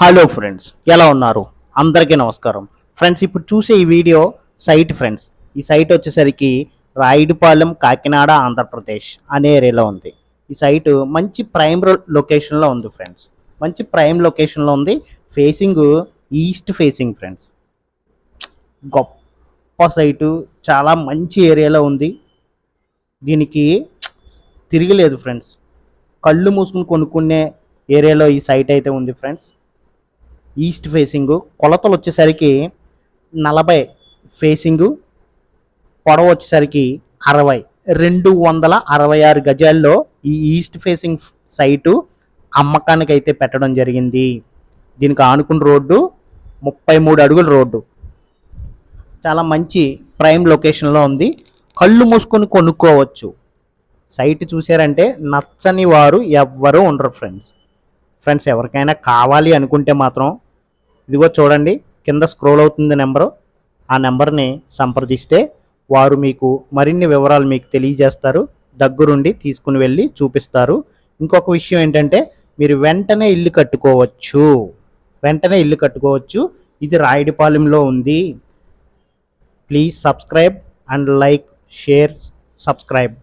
Hello friends ఎలా ఉన్నారు? అందరికీ నమస్కారం. ఫ్రెండ్స్ ఇప్పుడు చూసే ఈ వీడియో సైట్ ఫ్రెండ్స్. ఈ సైట్ వచ్చేసరికి రాయుడుపాలెం కాకినాడ ఆంధ్రప్రదేశ్ అనే ఏరియాలో ఉంది. ఈ సైట్ మంచి ప్రైమ్ లొకేషన్లో ఉంది ఫ్రెండ్స్. మంచి ప్రైమ్ లొకేషన్లో ఉంది. Facing east facing friends. గొప్ప సైటు చాలా మంచి ఏరియాలో ఉంది. దీనికి తిరగలేదు ఫ్రెండ్స్. కళ్ళు మూసుకుని కొనుక్కునే ఏరియాలో ఈ సైట్ అయితే ఉంది ఫ్రెండ్స్. ఈస్ట్ ఫేసింగ్ కొలతలు వచ్చేసరికి నలభై ఫేసింగ్ పొడవు వచ్చేసరికి అరవై. రెండు వందల అరవై ఆరు గజాల్లో ఈ ఈస్ట్ ఫేసింగ్ సైటు అమ్మకానికి అయితే పెట్టడం జరిగింది. దీనికి ఆనుకున్న రోడ్డు ముప్పై మూడు అడుగుల రోడ్డు. చాలా మంచి ప్రైమ్ లొకేషన్లో ఉంది. కళ్ళు మూసుకొని కొనుక్కోవచ్చు. సైట్ చూసారంటే నచ్చని వారు ఎవ్వరూ ఉండరు ఫ్రెండ్స్. ఫ్రెండ్స్ ఎవరికైనా కావాలి అనుకుంటే మాత్రం ఇదిగో చూడండి కింద స్క్రోల్ అవుతుంది నెంబరు. ఆ నెంబర్ని సంప్రదిస్తే వారు మీకు మరిన్ని వివరాలు మీకు తెలియజేస్తారు. దగ్గరుండి తీసుకుని వెళ్ళి చూపిస్తారు. ఇంకొక విషయం ఏంటంటే మీరు వెంటనే ఇల్లు కట్టుకోవచ్చు. వెంటనే ఇల్లు కట్టుకోవచ్చు. ఇది రాయడిపాలెంలో ఉంది. Please subscribe and like share subscribe.